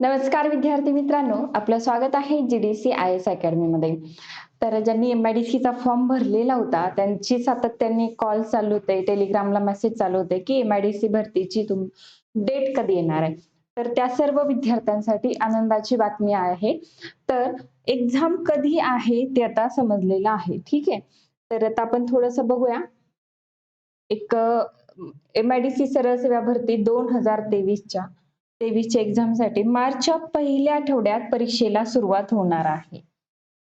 नमस्कार विद्यार्थी मित्रांनो आपलं स्वागत आहे जीडीसी आय एस अकॅडमीमध्ये तर ज्यांनी एम आय डी सीचा फॉर्म भरलेला होता त्यांची सातत्याने कॉल चालू होते टेलिग्रामला मेसेज चालू होते की एम आय डी सी भरतीची तुम डेट कधी येणार आहे? तर त्या सर्व विद्यार्थ्यांसाठी आनंदाची बातमी आहे. तर एक्झाम कधी आहे ते आता समजलेलं आहे ठीक आहे? तर आता आपण थोडस बघूया. एक एम आय डी सी सरळ सेवा भरती दोन हजार तेवीसच्या. तेवीसच्या एक्झामसाठी मार्चच्या पहिल्या आठवड्यात परीक्षेला सुरुवात होणार आहे.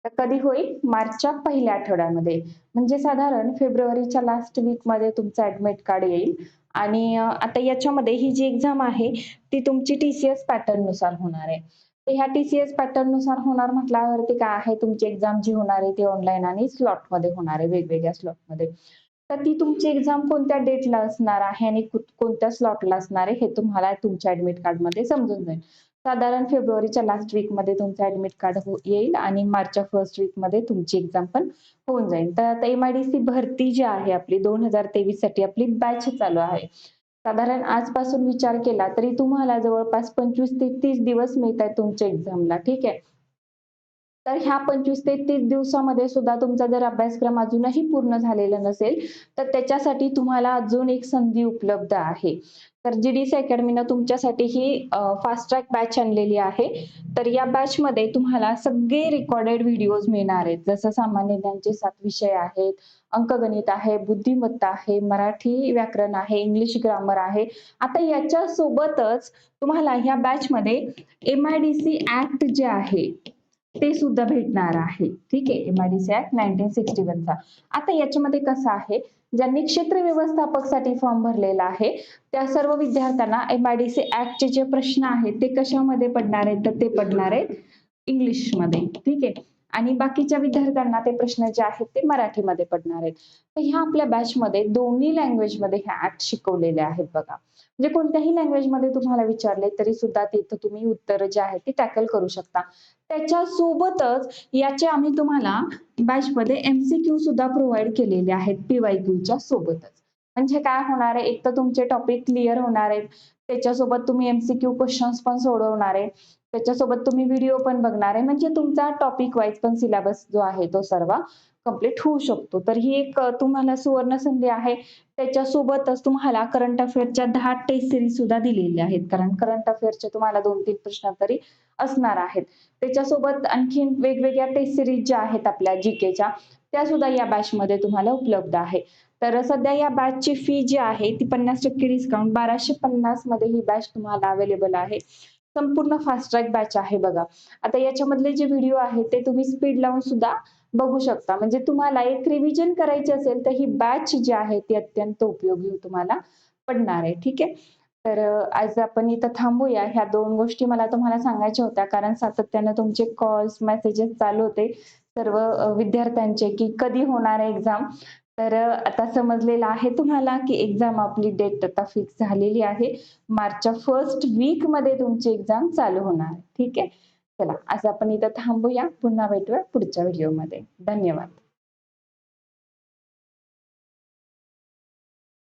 तर कधी होईल? मार्चच्या पहिल्या आठवड्यामध्ये. म्हणजे साधारण फेब्रुवारीच्या लास्ट वीकमध्ये तुमचं ऍडमिट कार्ड येईल. आणि आता याच्यामध्ये ही जी एक्झाम आहे ती तुमची टीसीएस पॅटर्ननुसार होणार आहे. तर ह्या टीसीएस पॅटर्ननुसार होणार म्हटल्यावरती काय आहे? तुमची एक्झाम जी होणार आहे ती ऑनलाईन आणि स्लॉटमध्ये होणार आहे वेगवेगळ्या स्लॉटमध्ये तर ती तुमची एक्झाम कोणत्या डेटला असणार आहे आणि कोणत्या स्लॉटला असणार आहे हे तुम्हाला तुमच्या ऍडमिट कार्डमध्ये समजून जाईल. साधारण फेब्रुवारीच्या लास्ट वीकमध्ये तुमचं ऍडमिट कार्ड हो-, येईल आणि मार्चच्या फर्स्ट वीकमध्ये तुमची एक्झाम पण होऊन जाईल. तर आता एम आय डी सी भरती जी आहे आपली दोन हजार तेवीससाठी आपली बॅच चालू आहे. साधारण आजपासून विचार केला तरी तुम्हाला जवळपास पंचवीस ते तीस दिवस मिळत आहेत तुमच्या एक्झामला ठीक आहे? तर ह्या पंचवीस ते तीस दिवसामध्ये सुद्धा तुमचा जर अभ्यासक्रम अजूनही पूर्ण झालेला नसेल तर त्याच्यासाठी तुम्हाला अजून एक संधी उपलब्ध आहे. तर जी डी सी अकॅडमीनं तुमच्यासाठी ही फास्ट ट्रॅक बॅच आणलेली आहे. तर या बॅचमध्ये तुम्हाला सगळे रेकॉर्डेड व्हिडिओज मिळणार आहेत. जसं सामान्य ज्ञानचे सात विषय आहेत अंकगणित आहे बुद्धिमत्ता आहे मराठी व्याकरण आहे इंग्लिश ग्रामर आहे. आता याच्या सोबतच तुम्हाला ह्या बॅचमध्ये M I D C act जे आहे ते सुद्धा भेटणार आहे. ठीक आहे M I D C act nineteen sixty वनचा आता याच्यामध्ये कसं आहे ज्यांनी क्षेत्र व्यवस्थापकसाठी फॉर्म भरलेला आहे त्या सर्व विद्यार्थ्यांना एमआयडीसी डी सी ऍक्टचे जे प्रश्न आहेत ते कशामध्ये पडणार आहेत? तर ते पडणार आहेत इंग्लिशमध्ये ठीक आहे. आणि बाकीच्या विद्यार्थ्यांना ते प्रश्न जे आहेत ते मराठीमध्ये पडणार आहेत. तर ह्या आपल्या बॅचमध्ये दोन्ही लँग्वेजमध्ये ह्या ऍक्ट शिकवलेले आहेत बघा. म्हणजे कोणत्याही लँग्वेजमध्ये तुम्हाला विचारले तरी सुद्धा तिथं तुम्ही उत्तर जे आहेत ते टॅकल करू शकता. त्याच्या सोबतच याचे आम्ही तुम्हाला बॅचमध्ये एमसीक्यू सुद्धा प्रोव्हाइड केलेले आहेत पीवाय क्यूच्या सोबतच. म्हणजे काय होणार आहे? एक तर तुमचे टॉपिक क्लिअर होणार आहेत. त्याच्यासोबत तुम्ही एमसीक्यू क्वेश्चन्स पण सोडवणार आहे. त्याच्यासोबत तुम्ही व्हिडिओ पण बघणार आहे. म्हणजे तुमचा टॉपिक वाईज पण सिलेबस जो आहे तो सर्व कंप्लीट होऊ शकतो. तर ही एक तुम्हाला सुवर्ण संधी आहे. त्याच्यासोबतच तुम्हाला करंट अफेअरच्या दहा टेस्ट सिरीज सुद्धा दिलेल्या आहेत. कारण करंट अफेअरचे तुम्हाला दोन तीन प्रश्न तरी असणार आहेत. त्याच्यासोबत आणखीन वेगवेगळ्या टेस्ट सिरीज ज्या आहेत आपल्या जीकेच्या त्या सुद्धा या बॅच मध्ये तुम्हाला उपलब्ध आहे. तर सध्या या बॅचची फी जी आहे ती पन्नास टक्के डिस्काउंट बाराशे पन्नास मध्ये ही बॅच तुम्हाला अवेलेबल आहे. संपूर्ण फास्ट ट्रॅक बॅच आहे बघा. आता याच्यामधले जे व्हिडिओ आहेत ते तुम्ही स्पीड लावून सुद्धा बघू शकता. म्हणजे तुम्हाला एक रिव्हिजन करायची असेल तर ही बॅच जी आहे ती अत्यंत उपयोगी तुम्हाला पडणार आहे. ठीक आहे? तर आज आपण इथं थांबूया. ह्या दोन गोष्टी मला तुम्हाला सांगायच्या होत्या. कारण सातत्यानं तुमचे कॉल्स मेसेजेस चालू होते. सर्व विद्यार्थ्यांचे की कधी होणार आहे एक्झाम तर आता समजलेलं आहे तुम्हाला की एक्झाम आपली डेट आता फिक्स झालेली आहे. मार्चच्या फर्स्ट वीकमध्ये तुमची एक्झाम चालू होणार ठीक आहे? चला आज आपण इथं थांबूया. पुन्हा भेटूया पुढच्या व्हिडिओमध्ये धन्यवाद.